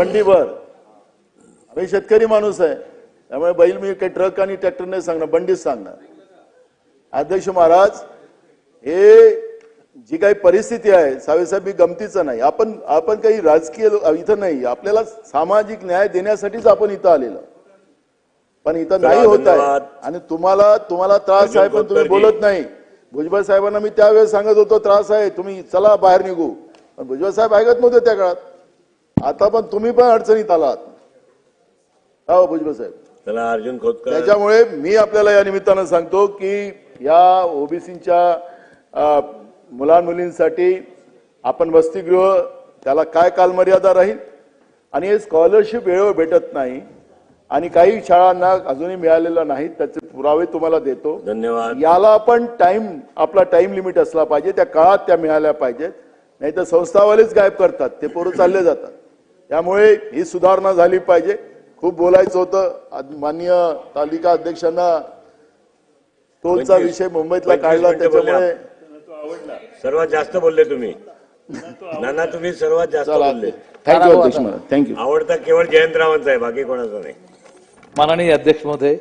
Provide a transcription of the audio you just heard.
बंडीभर. आम्ही शेतकरी माणूस आहे. त्यामुळे बैल मी काही ट्रक आणि ट्रॅक्टर नाही सांगणार बंडीच सांगणार. अध्यक्ष महाराज हे जी काही परिस्थिती आहे साहेब ही गमतीचं नाही. आपण आपण काही राजकीय इथं नाही. आपल्याला सामाजिक न्याय देण्यासाठीच आपण इथं आलेलो. पण इथं नाही होत आहे. आणि तुम्हाला तुम्हाला त्रास आहे पण तुम्ही. बोलत नाही. भुजबळ साहेबांना मी त्यावेळेस सांगत होतो त्रास आहे तुम्ही चला बाहेर निघू. पण भुजबळ साहेब ऐकत नव्हते त्या काळात. आता पण तुम्ही पण अडचणीत आलात. हो भुजबळ साहेब. चला अर्जुन खोतकर. त्याच्यामुळे मी आपल्याला या निमित्तानं सांगतो की या ओबीसीच्या मुलांमुलींसाठी आपण वसतिगृह त्याला काय कालमर्यादा राहील? आणि हे स्कॉलरशिप वेळेवर भेटत नाही आणि काही शाळांना अजूनही मिळालेलं नाही त्याचे पुरावे तुम्हाला देतो. धन्यवाद. याला आपण टाइम आपला टाइम लिमिट असला पाहिजे त्या काळात त्या मिळाल्या पाहिजेत. नाही तर संस्थावालेच गायब करतात ते पोरं चालले जातात. त्यामुळे ही सुधारणा झाली पाहिजे. खूप बोलायचं होतं. माननीय तालिका अध्यक्षांना टोलचा विषय मुंबईतला काढला त्याच्यामुळे सर्वात जास्त बोलले तुम्ही. नाना तुम्ही सर्वात जास्त बोलले. थँक्यू अध्यक्ष थँक्यू आवडता केवळ जयंतरावांचा आहे बाकी कोणाचा नाही. माननीय अध्यक्ष महोदय